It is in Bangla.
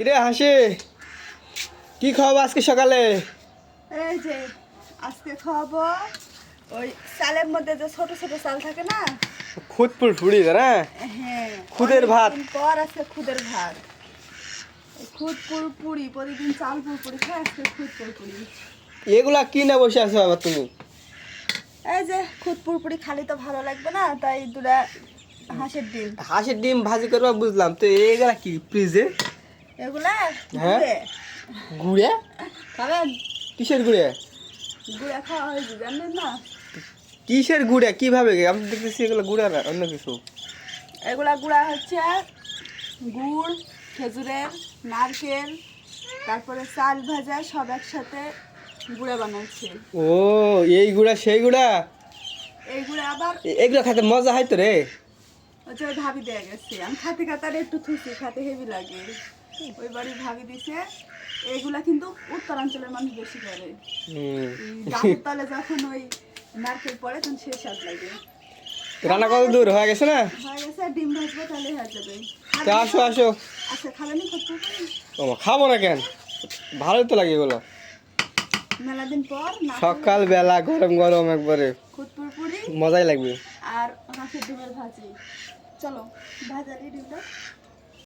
কিরে হাসি? কি খাওয়াবো আজকে সকালে? এই যে আজকে খাওয়াবো ওই চালের মধ্যে যে ছোট ছোট চাল থাকে না? খুদপুর ফুড়ি না? হ্যাঁ খুদের ভাত। পর আজকে খুদের ভাত। এই খুদ পুর পুরি প্রতিদিন চাল পুর পুরি খাই আজকে খুদ পুর। পুরি এগুলা কি না বসে আছো আবার তুমি? এই যে খুদ পুর পুরি খালি তো ভালো লাগবে না তাই দুটা হাঁসের ডিম। হাঁসের ডিম ভাজি করবা বুঝলাম। তো এগুলা কি ফ্রিজে? এগুলা হ্যাঁ? গুড়ে গুড়ে খাবেন কিসের গুড়ে গুড়া খাওয়া হয়েছে জানেন না? কিসের গুড়ে কীভাবে? আমি দেখতেছি এগুলো গুড়া না অন্য কিছু। এগুলা গুড়া হচ্ছে গুড় খেজুরের নারকেল তারপরে চাল ভাজা সব একসাথে গুঁড়া বানাচ্ছে। ও এই গুড়া সেই গুড়া এই গুঁড়া আবার এগুলো খেতে মজা হয় তো রে। ওই ভাবি দেয়া গেছে। আমি খাতে খাতে একটু থুসি খাতে হেভি লাগে। ওই বাড়ি ভাবি দিছে এইগুলা কিন্তু উত্তরাঞ্চলের মানুষ বেশি করে। এই তলে যখন ওই নারকেল পড়ে তখন সে স্বাদ লাগে। রান্না কত দূর? হয়ে গেছে না? হয়ে গেছে ডিম ভাজবো তাহলে হয়ে যাবে। আসো আসো। আচ্ছা খাবেনি ও খাব না কেন? ভালোই তো লাগে এগুলো। মেলা দিন পর সকাল বেলা গরম গরম একবারে। মজাই লাগবে। আর হাঁসের ডিমের ভাজি। চলো ভাজালি ডিমটা।